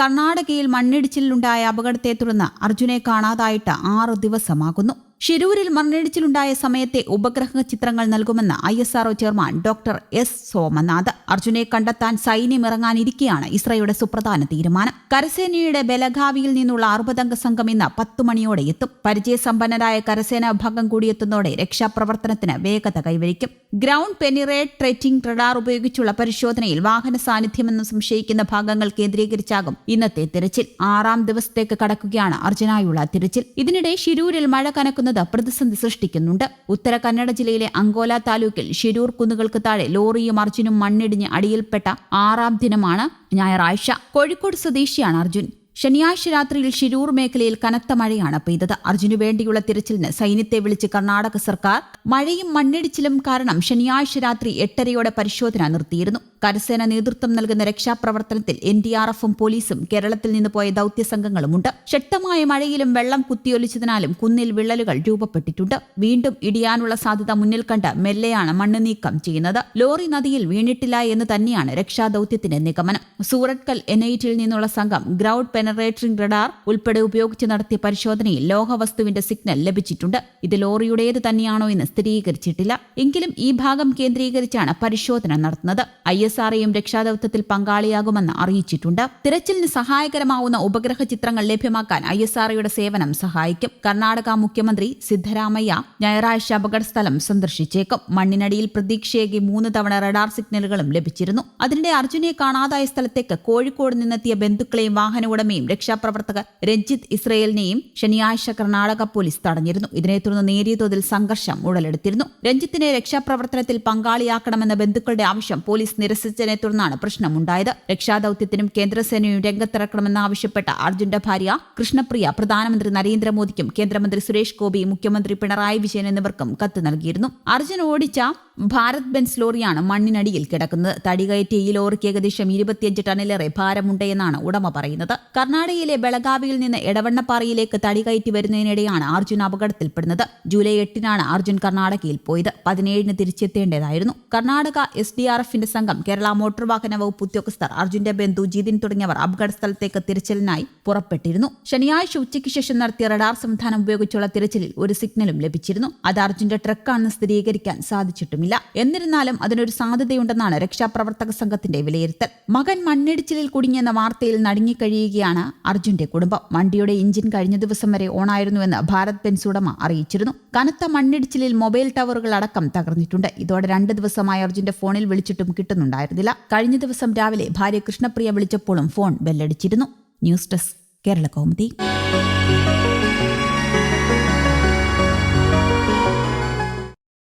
കർണാടകയിൽ മണ്ണിടിച്ചിലുണ്ടായ അപകടത്തെ തുടർന്ന് അർജുനെ കാണാതായിട്ട് ആറ് ദിവസമാകുന്നു. ഷിരൂരിൽ മണ്ണിടിച്ചിലുണ്ടായ സമയത്തെ ഉപഗ്രഹ ചിത്രങ്ങൾ നൽകുമെന്ന് I S R O chairman doctor S Somanath. അർജുനെ കണ്ടെത്താൻ സൈന്യം ഇറങ്ങാനിരിക്കെയാണ് ഇസ്രയുടെ സുപ്രധാന തീരുമാനം. കരസേനയുടെ ബലഗാവിയിൽ നിന്നുള്ള അറുപതംഗ സംഘം ഇന്ന് പത്തു മണിയോടെ എത്തും. പരിചയസമ്പന്നരായ കരസേനാ വിഭാഗം കൂടിയെത്തുന്നതോടെ രക്ഷാപ്രവർത്തനത്തിന് വേഗത കൈവരിക്കും. ഗ്രൗണ്ട് പെനിറേറ്റ് ട്രെറ്റിംഗ് റഡാർ ഉപയോഗിച്ചുള്ള പരിശോധനയിൽ വാഹന സാന്നിധ്യമെന്ന് സംശയിക്കുന്ന ഭാഗങ്ങൾ കേന്ദ്രീകരിച്ചാകും ഇന്നത്തെ തിരച്ചിൽ. ആറാം ദിവസത്തേക്ക് കടക്കുകയാണ് അർജുനായുള്ള തിരച്ചിൽ. ഇതിനിടെ ഷിരൂരിൽ മഴ കനക്കുന്നത് പ്രതിസന്ധി സൃഷ്ടിക്കുന്നുണ്ട്. ഉത്തര കന്നഡ ജില്ലയിലെ അങ്കോല താലൂക്കിൽ ഷിരൂർ കുന്നുകൾക്ക് താഴെ ലോറിയും അർജുനും മണ്ണിടിഞ്ഞ് അടിയിൽപ്പെട്ട ആറാം ദിനമാണ് ഞായറാഴ്ച. കോഴിക്കോട് സ്വദേശിയാണ് അർജുൻ. ശനിയാഴ്ച രാത്രിയിൽ ഷിരൂർ മേഖലയിൽ കനത്ത മഴയാണ് പെയ്തത്. അർജുനു വേണ്ടിയുള്ള തിരച്ചിലിന് സൈന്യത്തെ വിളിച്ച് കർണാടക സർക്കാർ മഴയും മണ്ണിടിച്ചിലും കാരണം ശനിയാഴ്ച രാത്രി എട്ടരയോടെ പരിശോധന നിർത്തിയിരുന്നു. കരസേന നേതൃത്വം നൽകുന്ന രക്ഷാപ്രവർത്തനത്തിൽ എൻ ഡി ആർ എഫും പോലീസും കേരളത്തിൽ നിന്ന് പോയ ദൌത്യ സംഘങ്ങളുമുണ്ട്. ശക്തമായ മഴയിലും വെള്ളം കുത്തിയൊലിച്ചതിനാലും കുന്നിൽ വിള്ളലുകൾ രൂപപ്പെട്ടിട്ടുണ്ട്. വീണ്ടും ഇടിയാനുള്ള സാധ്യത മുന്നിൽ കണ്ട് മെല്ലെയാണ് മണ്ണ് നീക്കം ചെയ്യുന്നത്. ലോറി നദിയിൽ വീണിട്ടില്ല എന്ന് തന്നെയാണ് രക്ഷാദൌത്യത്തിന്റെ നിഗമനം. സൂറത്കൽ എൻ ഐറ്റിൽ നിന്നുള്ള സംഘം ഗ്രൗണ്ട് പെനറേറ്ററിംഗ് റഡാർ ഉൾപ്പെടെ ഉപയോഗിച്ച് നടത്തിയ പരിശോധനയിൽ ലോഹവസ്തുവിന്റെ സിഗ്നൽ ലഭിച്ചിട്ടുണ്ട്. ഇത് ലോറിയുടേത് തന്നെയാണോ എന്ന് സ്ഥിരീകരിച്ചിട്ടില്ല. എങ്കിലും ഈ ഭാഗം കേന്ദ്രീകരിച്ചാണ് പരിശോധന നടത്തുന്നത്. ഐ എസ് ആർഐയും രക്ഷാദൌത്യത്തിൽ പങ്കാളിയാകുമെന്ന് അറിയിച്ചിട്ടുണ്ട്. തിരച്ചിലിന് സഹായകരമാവുന്ന ഉപഗ്രഹ ചിത്രങ്ങൾ ലഭ്യമാക്കാൻ ഐഎസ്ആർഒയുടെ സേവനം സഹായിക്കും. കർണാടക മുഖ്യമന്ത്രി സിദ്ധരാമയ്യ ഞായറാഴ്ച അപകടസ്ഥലം സന്ദർശിച്ചേക്കും. മണ്ണിനടിയിൽ പ്രതീക്ഷയേകി മൂന്ന് തവണ റഡാർ സിഗ്നലുകളും ലഭിച്ചിരുന്നു. അതിനിടെ അർജുനെ കാണാതായ സ്ഥലത്തേക്ക് കോഴിക്കോട് നിന്നെത്തിയ ബന്ധുക്കളെയും വാഹന ഉടമയും രക്ഷാപ്രവർത്തകർ രഞ്ജിത്ത് ഇസ്രയേലിനെയും ശനിയാഴ്ച കർണാടക പോലീസ് തടഞ്ഞിരുന്നു. ഇതിനെ തുടർന്ന് നേരിയ തോതിൽ സംഘർഷം ഉടലെടുത്തിരുന്നു. രഞ്ജിത്തിനെ രക്ഷാപ്രവർത്തനത്തിൽ പങ്കാളിയാക്കണമെന്ന ബന്ധുക്കളുടെ ആവശ്യം പോലീസ് നിരസിച്ചതിനെ തുടർന്നാണ് പ്രശ്നമുണ്ടായത്. രക്ഷാദൌത്യത്തിനും കേന്ദ്രസേനയും രംഗത്തിറക്കണമെന്നാവശ്യപ്പെട്ട അർജുന്റെ ഭാര്യ കൃഷ്ണപ്രിയ പ്രധാനമന്ത്രി നരേന്ദ്രമോദിക്കും കേന്ദ്രമന്ത്രി സുരേഷ് ഗോപി മുഖ്യമന്ത്രി പിണറായി വിജയൻ എന്നിവർക്കും കത്ത് നൽകിയിരുന്നു. അർജുൻ ഓടിച്ച ഭാരത് ബെൻസ് ലോറിയാണ് മണ്ണിനടിയിൽ കിടക്കുന്നത്. തടികയറ്റിയ ഈ ലോറിക്ക് ഏകദേശം ഇരുപത്തിയഞ്ച് ടണ്ണിലേറെ ഭാരമുണ്ടെന്നാണ് ഉടമ പറയുന്നത്. കർണാടകയിലെ ബെളഗാവിയിൽ നിന്ന് എടവണ്ണപ്പാറയിലേക്ക് തടികയറ്റി വരുന്നതിനിടെയാണ് അർജുൻ അപകടത്തിൽപ്പെടുന്നത്. ജൂലൈ എട്ടിനാണ് അർജുൻ കർണാടകയിൽ പോയത്. പതിനേഴിന് തിരിച്ചെത്തേണ്ടതായിരുന്നു. കർണാടക എസ് ഡി ആർ എഫിന്റെ സംഘം കേരള മോട്ടോർ വാഹന വകുപ്പ് ഉദ്യോഗസ്ഥർ അർജുന്റെ ബന്ധു ജിതിൻ തുടങ്ങിയവർ അപകട സ്ഥലത്തേക്ക് തിരച്ചിലിനായി പുറപ്പെട്ടിരുന്നു. ശനിയാഴ്ച ഉച്ചയ്ക്ക് ശേഷം നടത്തിയ റഡാർ സംവിധാനം ഉപയോഗിച്ചുള്ള തിരച്ചിലിൽ ഒരു സിഗ്നലും ലഭിച്ചിരുന്നു. അത് അർജുന്റെ ട്രക്കാണെന്ന് സ്ഥിരീകരിക്കാൻ സാധിച്ചിട്ടുമില്ല. എന്നിരുന്നാലും അതിനൊരു സാധ്യതയുണ്ടെന്നാണ് രക്ഷാപ്രവർത്തക സംഘത്തിന്റെ വിലയിരുത്തൽ. മകൻ മണ്ണിടിച്ചിലിൽ കുടുങ്ങിയെന്ന വാർത്തയിൽ നടുങ്ങിക്കഴിയുകയാണ് അർജുന്റെ കുടുംബം. വണ്ടിയുടെ എഞ്ചിൻ കഴിഞ്ഞ ദിവസം വരെ ഓണായിരുന്നുവെന്ന് ഭാരത് ബെൻസ് ഉടമ അറിയിച്ചിരുന്നു. കനത്ത മണ്ണിടിച്ചിലിൽ മൊബൈൽ ടവറുകൾ അടക്കം തകർന്നിട്ടുണ്ട്. ഇതോടെ രണ്ട് ദിവസമായി അർജുന്റെ ഫോണിൽ വിളിച്ചിട്ടും കിട്ടുന്നുണ്ടായിരുന്നില്ല. കഴിഞ്ഞ ദിവസം രാവിലെ ഭാര്യ കൃഷ്ണപ്രിയ വിളിച്ചപ്പോഴും phone ബെല്ലടിച്ചിരുന്നു. News desk Kerala Kaumudi.